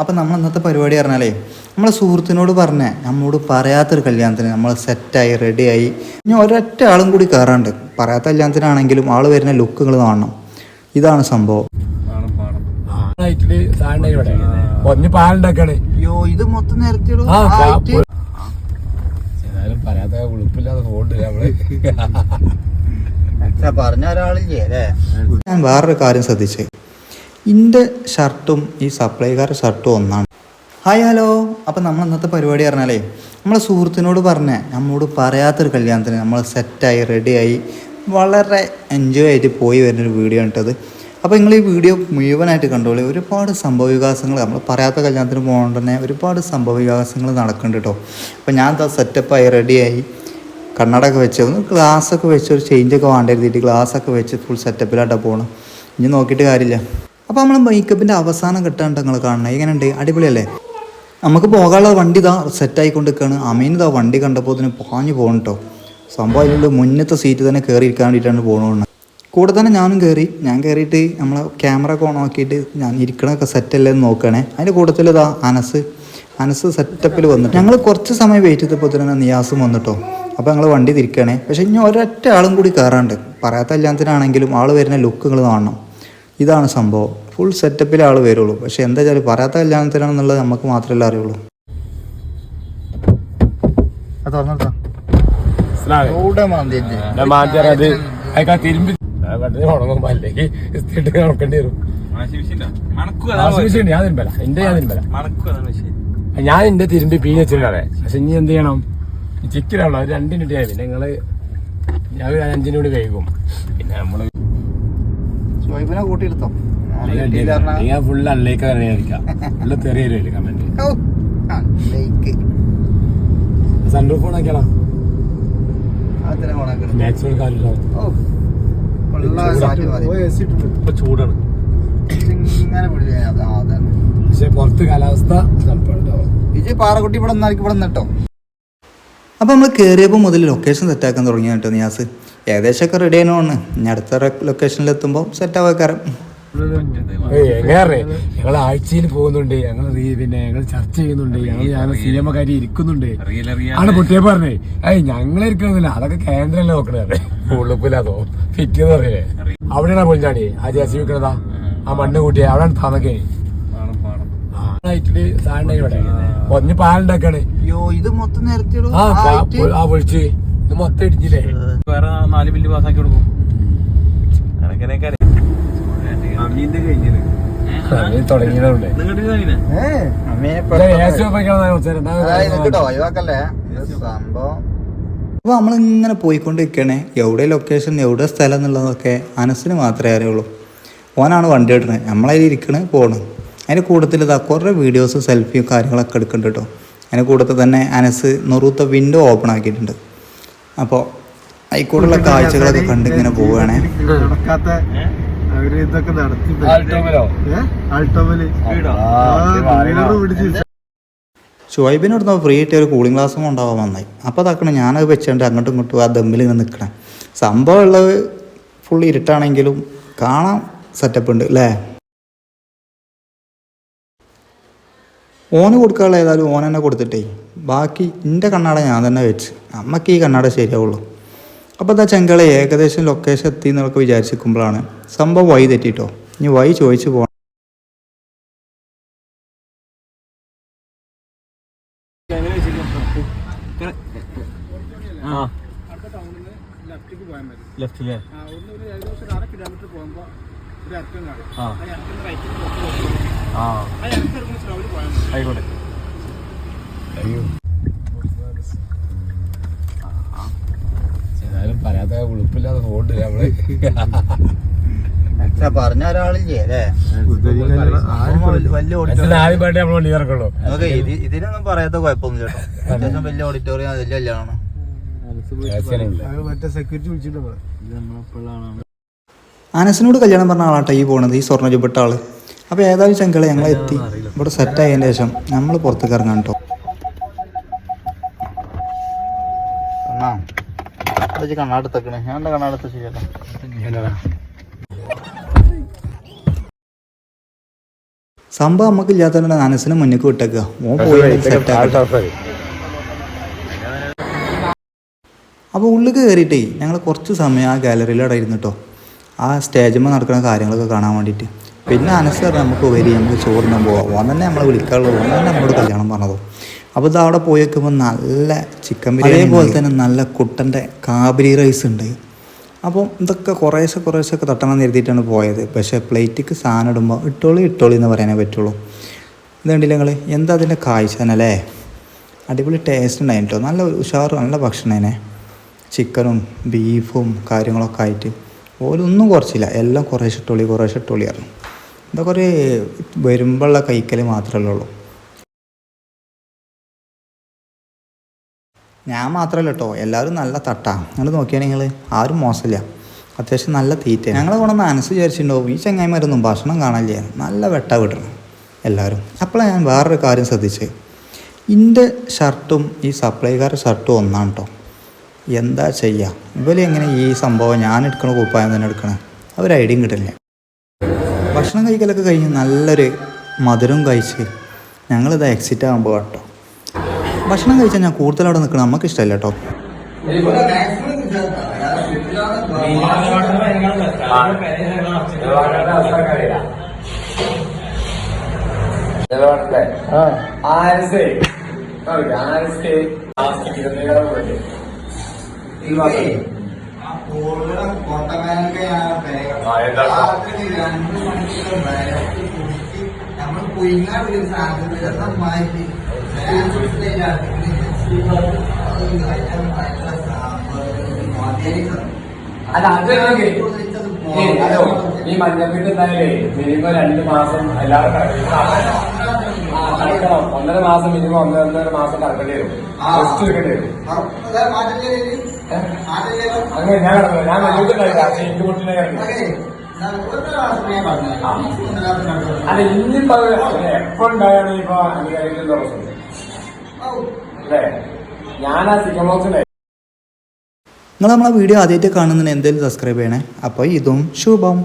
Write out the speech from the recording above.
അപ്പം നമ്മൾ ഇന്നത്തെ പരിപാടി പറഞ്ഞാലേ നമ്മളെ സുഹൃത്തിനോട് പറഞ്ഞേ നമ്മോട് പറയാത്തൊരു കല്യാണത്തിന് നമ്മൾ സെറ്റായി റെഡിയായി ഇനി ഒരൊറ്റ ആളും കൂടി കയറാണ്ട് പറയാത്ത കല്യാണത്തിനാണെങ്കിലും ആൾ വരുന്ന ലുക്കുകൾ കാണണം. ഇതാണ് സംഭവം. അയ്യോ ഇത് മൊത്തം നേരത്തെ ആ കാപ്പ് ഏതായാലും പറയാത്ത ഉളുപ്പില്ലാതെ പോണ്ട് നമ്മൾ. പറഞ്ഞ ഒരാളില്ലേ അല്ലേ? ഞാൻ വേറൊരു കാര്യം ശ്രദ്ധിച്ചേ. എന്റെ ഷർട്ടും ഈ സപ്ലൈക്കാരുടെ ഷർട്ടും ഒന്നാണ്. ഹായ് ഹലോ അപ്പം നമ്മൾ ഇന്നത്തെ പരിപാടി പറഞ്ഞാലേ നമ്മളെ സുഹൃത്തിനോട് പറഞ്ഞേ നമ്മോട് പറയാത്തൊരു കല്യാണത്തിന് നമ്മൾ സെറ്റായി റെഡിയായി വളരെ എൻജോയ് ആയിട്ട് പോയി വരുന്നൊരു വീഡിയോ ഇട്ടത് അപ്പോൾ നിങ്ങൾ ഈ വീഡിയോ മുഴുവനായിട്ട് കണ്ടോളി. ഒരുപാട് സംഭവ വികാസങ്ങൾ നമ്മൾ പറയാത്ത കല്യാണത്തിന് പോകേണ്ട തന്നെ ഒരുപാട് സംഭവ വികാസങ്ങൾ നടക്കുന്നുണ്ട് കേട്ടോ അപ്പോൾ ഞാൻ സെറ്റപ്പായി റെഡിയായി കണ്ണടൊക്കെ വെച്ച് ഒന്ന് ഗ്ലാസ്സൊക്കെ വെച്ച് ഒരു ചേഞ്ചൊക്കെ വേണ്ടിയിരുന്നിട്ട് ഗ്ലാസ്സൊക്കെ വെച്ച് ഫുൾ സെറ്റപ്പിലായിട്ടാണ് പോകണം ഇനി നോക്കിയിട്ട് കാര്യമില്ല അപ്പോൾ നമ്മൾ മേക്കപ്പിന്റെ അവസാനം കിട്ടാണ്ട് നിങ്ങൾ കാണണം. എങ്ങനെയുണ്ട്? അടിപൊളിയല്ലേ? നമുക്ക് പോകാനുള്ള വണ്ടി ഇതാ സെറ്റായിക്കൊണ്ട് നിൽക്കുകയാണ് അമീൻ ഇതാ വണ്ടി കണ്ടപ്പോൾ ഇതിന് പാഞ്ഞു പോകണം കേട്ടോ സംഭവം അതിലുള്ള മുന്നത്തെ സീറ്റ് തന്നെ കയറി ഇരിക്കാൻ വേണ്ടിയിട്ടാണ് പോകണമെന്ന് കൂടെ തന്നെ ഞാനും കയറി ഞാൻ കയറിയിട്ട് നമ്മളെ ക്യാമറ ഒക്കെ ഓൺ ആക്കിയിട്ട് ഞാൻ ഇരിക്കണമൊക്കെ സെറ്റല്ലേ എന്ന് നോക്കണേ. അതിന്റെ കൂട്ടത്തിൽ ഇതാ അനസ്. അനസ് സെറ്റപ്പിൽ വന്നിട്ട്. ഞങ്ങൾ കുറച്ച് സമയം വെയിറ്റ് ചെയ്തപ്പോൾ തന്നെ നിയാസും വന്നിട്ടോ. അപ്പോൾ ഞങ്ങൾ വണ്ടി തിരിക്കണേ. പക്ഷേ ഇനി ഒരൊറ്റ ആളും കൂടി കയറാണ്ട് പറയാത്ത കല്യാണത്തിനാണെങ്കിലും ആൾ വരുന്ന ലുക്കുകൾ കാണണം. ഇതാണ് സംഭവം. ഫുൾ സെറ്റപ്പിൽ ആൾ വരുള്ളൂ. പക്ഷെ എന്താ വെച്ചാൽ പറയാത്ത കല്യാണത്തിനാണെന്നുള്ളത് നമുക്ക് മാത്രമല്ല അറിയുള്ളൂ. ഞാൻ എന്റെ തിരുമ്പി പീ വെച്ചിട്ടുണ്ടാവേ പക്ഷെ ഇനി എന്ത് ചെയ്യണം? ചിക്കനാണല്ലോ രണ്ടിനിട്ടായി രണ്ട് മിനിറ്റ് ആയി. പിന്നെ നിങ്ങൾ ഞാൻ അഞ്ചിനോട് കഴിക്കും പിന്നെ നമ്മൾ ഷോയിബിനെ കൂട്ടിയെടുത്തോ ഞാൻ ഫുൾ അറിയാതിരിക്കാം ഫുള്ള് കമന്റ് സൺറൂഫ് ഓണാക്കിയാലോ മാക്സിമം കാലില്ലോ ഇപ്പൊ ചൂടാണ്. പക്ഷെ പുറത്ത് കാലാവസ്ഥ തണുപ്പുണ്ടാവും വിജയ് പാറക്കുട്ടി ഇവിടെ ഇവിടെ അപ്പോൾ നമ്മൾ കയറിയപ്പോൾ മുതൽ ലൊക്കേഷൻ സെറ്റാക്കാൻ തുടങ്ങിയാട്ടോ നിയാസ്. ഏകദേശമൊക്കെ റെഡി ആയതാണ് ഇനി അടുത്ത ലൊക്കേഷനിൽ എത്തുമ്പോൾ സെറ്റ് എങ്ങനെ ഞങ്ങൾ ആഴ്ചയിൽ പോകുന്നുണ്ട്. ഞങ്ങൾ പിന്നെ ഞങ്ങൾ ചർച്ച ചെയ്യുന്നുണ്ട്. ഞങ്ങൾ ഞാൻ സിനിമക്കാരി ഇരിക്കുന്നുണ്ട്. ആണ് പൊട്ടിയെ പറഞ്ഞേ. ഏയ് ഞങ്ങൾ ഇരിക്കുന്നില്ല. അതൊക്കെ കേന്ദ്രം നോക്കണേ ഉള്ളിപ്പില്ലാതോ ഫിറ്റ് പറയേ. അവിടെയാണ് പൊഞ്ചാടി ആ ജേസി വെക്കണതാ ആ മണ്ണ് കൂട്ടിയ. അവിടെയാണ് താമക്കേ നൈറ്റിൽ സാധനം ഇവിടെ. ഒന്ന് പാലുണ്ടാക്കാണ്. അയ്യോ ഇത് മൊത്തം ആ കാ- ആ പൊളിച്ച്. ഇത് മൊത്തം ഇടിഞ്ഞില്ലേ? വേറെ നാല് ബില്ല് പാസ്സാക്കി കൊടുക്കും. അപ്പൊ അമീന്റെ കഴിഞ്ഞത് അപ്പോൾ നമ്മളിങ്ങനെ പോയിക്കൊണ്ടിരിക്കണേ എവിടെ ലൊക്കേഷൻ എവിടെ സ്ഥലം എന്നുള്ളതൊക്കെ അനസിന് മാത്രമേ അറിയുള്ളൂ. ഓനാണ് വണ്ടി ഇടണത് നമ്മളതിൽ ഇരിക്കണേ പോകണം അതിന്റെ കൂട്ടത്തിൽ ഇതാ കുറേ വീഡിയോസ് സെൽഫിയും കാര്യങ്ങളൊക്കെ എടുക്കുന്നുണ്ട് കേട്ടോ അതിന്റെ കൂട്ടത്തിൽ തന്നെ അനസ് നെറൂത്ത വിൻഡോ ഓപ്പൺ ആക്കിയിട്ടുണ്ട്. അപ്പോൾ ഹൈക്കോടുള്ള കാഴ്ചകളൊക്കെ കണ്ട് ഇങ്ങനെ പോവുകയാണേ അവർ ഇതൊക്കെ നടത്തി ഷുവൈബിന് ഇവിടുന്ന് ഫ്രീ ആയിട്ട് ഒരു കൂളിംഗ് ഗ്ലാസ്സും കൊണ്ടാവാൻ വന്നായി അപ്പോൾ അതാക്കണം ഞാനത് വെച്ചുകൊണ്ട് അങ്ങോട്ടും ഇങ്ങോട്ടും ആ ദമ്മിൽ ഇങ്ങനെ നിൽക്കണേ സംഭവം ഉള്ളത് ഫുൾ ഇരുട്ടാണെങ്കിലും കാണാൻ സെറ്റപ്പ് ഉണ്ട് അല്ലേ ഓന് കൊടുക്കാനുള്ള ഏതായാലും ഓൻ തന്നെ കൊടുത്തിട്ടേ. ബാക്കി എന്റെ കണ്ണാട ഞാൻ തന്നെ വെച്ച്. നമുക്ക് ഈ കണ്ണാട ശരിയാവുള്ളൂ. അപ്പോൾ എന്താ ചെങ്കളെ ഏകദേശം ലൊക്കേഷൻ എത്തി എന്നൊക്കെ വിചാരിച്ചിരിക്കുമ്പോഴാണ് സംഭവം വഴി തെറ്റിട്ടോ. ഇനി വഴി ചോദിച്ചു പോകണം ആയിക്കോട്ടെ. അയ്യോ ഏതായാലും പറയാത്ത ഉളുപ്പില്ലാതെ പോണ്ട് നമ്മൾ? പറഞ്ഞ ഒരാളില്ലേ അല്ലേ? വലിയ ഇതിനൊന്നും പറയാത്ത കുഴപ്പമൊന്നും ചേട്ടോ അത്യാവശ്യം വലിയ ഓഡിറ്റോറിയം വലിയ കല്യാണം. മറ്റേ സെക്യൂരിറ്റി വിളിച്ചിട്ട് അനസിനോട് കല്യാണം പറഞ്ഞ ആളാട്ടെ ഈ പോണത് ഈ സ്വർണ ചുപ്പിട്ട ആൾ. അപ്പോൾ ഏതായാലും ചെങ്കളെ ഞങ്ങളെത്തി. ഇവിടെ സെറ്റ് ആയതിന് ശേഷം നമ്മൾ പുറത്തേക്ക് ഇറങ്ങാം കേട്ടോ. കണ്ണാടത്തൊക്കെ ഞാൻ കണ്ണാടത്ത് ശരിയല്ല സംഭവം നമുക്ക് ഇല്ലാത്തതുകൊണ്ട് നാനസിനെ മുന്നിൽ വിട്ടേക്കുക. ഓൻ പോയി അപ്പോൾ ഉള്ളിൽ കയറിയിട്ടേ ഞങ്ങൾ കുറച്ച് സമയം ആ ഗാലറിയിൽ അവിടെ ഇരുന്നിട്ടോ ആ സ്റ്റേജിന്മേൽ നടക്കുന്ന കാര്യങ്ങളൊക്കെ കാണാൻ വേണ്ടിയിട്ട്. പിന്നെ അനസ് പറഞ്ഞാൽ നമുക്ക് വരി നമുക്ക് ചോറിനാൻ പോവാം. ഓൻ തന്നെ നമ്മളെ വിളിക്കാറുള്ളൂ ഓൻ തന്നെ നമ്മളോട് കല്യാണം പറഞ്ഞതോ? അപ്പോൾ ഇത് അവിടെ പോയി വെക്കുമ്പോൾ നല്ല ചിക്കൻ ബിരിയാണി അതേപോലെ തന്നെ നല്ല കുട്ടന്റെ കാബരി റൈസ് ഉണ്ട്. അപ്പോൾ ഇതൊക്കെ കുറേശ്ശെ കുറേശ്ശെ ഒക്കെ തട്ടണം എന്ന് കരുതിയിട്ടാണ് പോയത്. പക്ഷേ പ്ലേറ്റിക്ക് സാധനം ഇടുമ്പോൾ ഇട്ടോളി ഇട്ടോളി എന്ന് പറയാനേ പറ്റുള്ളൂ. ഇത് കണ്ടില്ല നിങ്ങൾ എന്താ അതിന്റെ കാഴ്ചനല്ലേ അടിപൊളി ടേസ്റ്റ് ഉണ്ടായിട്ടോ നല്ല ഉഷാറ് നല്ല ഭക്ഷണേനെ ചിക്കനും ബീഫും കാര്യങ്ങളൊക്കെ ആയിട്ട്. ഓലൊന്നും കുറച്ചില്ല. എല്ലാം കുറേശ്ശെ ഇട്ടോളി കുറേശ്ശെ ഇട്ടോളി ആയിരുന്നു ഇതൊക്കെ കുറേ വരുമ്പോഴുള്ള കഴിക്കൽ മാത്രമല്ലേ ഉള്ളൂ. ഞാൻ മാത്രമല്ല കേട്ടോ എല്ലാവരും നല്ല തട്ടാ. നിങ്ങൾ നോക്കിയാണെങ്കിൽ ആരും മോശമില്ല. അത്യാവശ്യം നല്ല തീറ്റ ഞങ്ങൾ കൂടെ മനസ്സ് വിചാരിച്ചിട്ടുണ്ടാവും ഈ ചങ്ങായിമാരൊന്നും ഭക്ഷണം കാണില്ല നല്ല വെട്ട വിടണം. എല്ലാവരും. അപ്പോഴാണ് ഞാൻ വേറൊരു കാര്യം ശ്രദ്ധിച്ച്. എന്റെ ഷർട്ടും ഈ സപ്ലൈക്കാരുടെ ഷർട്ടും ഒന്നാണ് കേട്ടോ എന്താ ചെയ്യുക ഇവരെ എങ്ങനെ ഈ സംഭവം ഞാൻ എടുക്കണ കുപ്പായം തന്നെ എടുക്കണേ? അവർ ഐഡിയും കിട്ടില്ല. ഭക്ഷണം കഴിക്കലൊക്കെ കഴിഞ്ഞ് നല്ലൊരു മധുരം കഴിച്ച് ഞങ്ങളിത് എക്സിറ്റ് ആകുമ്പോൾ കേട്ടോ ഭക്ഷണം കഴിച്ചാൽ ഞാൻ കൂടുതൽ അവിടെ നിൽക്കണം. നമുക്ക് ഇഷ്ടമല്ല കേട്ടോ. അല്ല അത് ഈ മഞ്ഞപ്പിട്ട് എന്തായാലേ മിനിമം രണ്ട് മാസം എല്ലാവരും ഒന്നര മാസം മിനിമം ഒന്നര ഒന്നര മാസം കറക്കേണ്ടി വരും. ടെസ്റ്റ് എടുക്കേണ്ടി വരും. അങ്ങനെ ഞാൻ കിടന്നു ഞാൻ പക്ഷെ എന്റെ കുട്ടിനെ കിടന്നു അല്ല ഇന്നിപ്പോ എപ്പോ ഉണ്ടായാണ് ഇപ്പൊ അംഗീകരിക്കുന്ന ദിവസം? അല്ലേ? ഞാൻ ആ ബോക്സിന്റെ നിങ്ങൾ നമ്മളെ വീഡിയോ ആദ്യമായിട്ട് കാണുന്നതിന് എന്തെങ്കിലും സബ്സ്ക്രൈബ് ചെയ്യണേ? അപ്പോൾ ഇതും ശുഭം.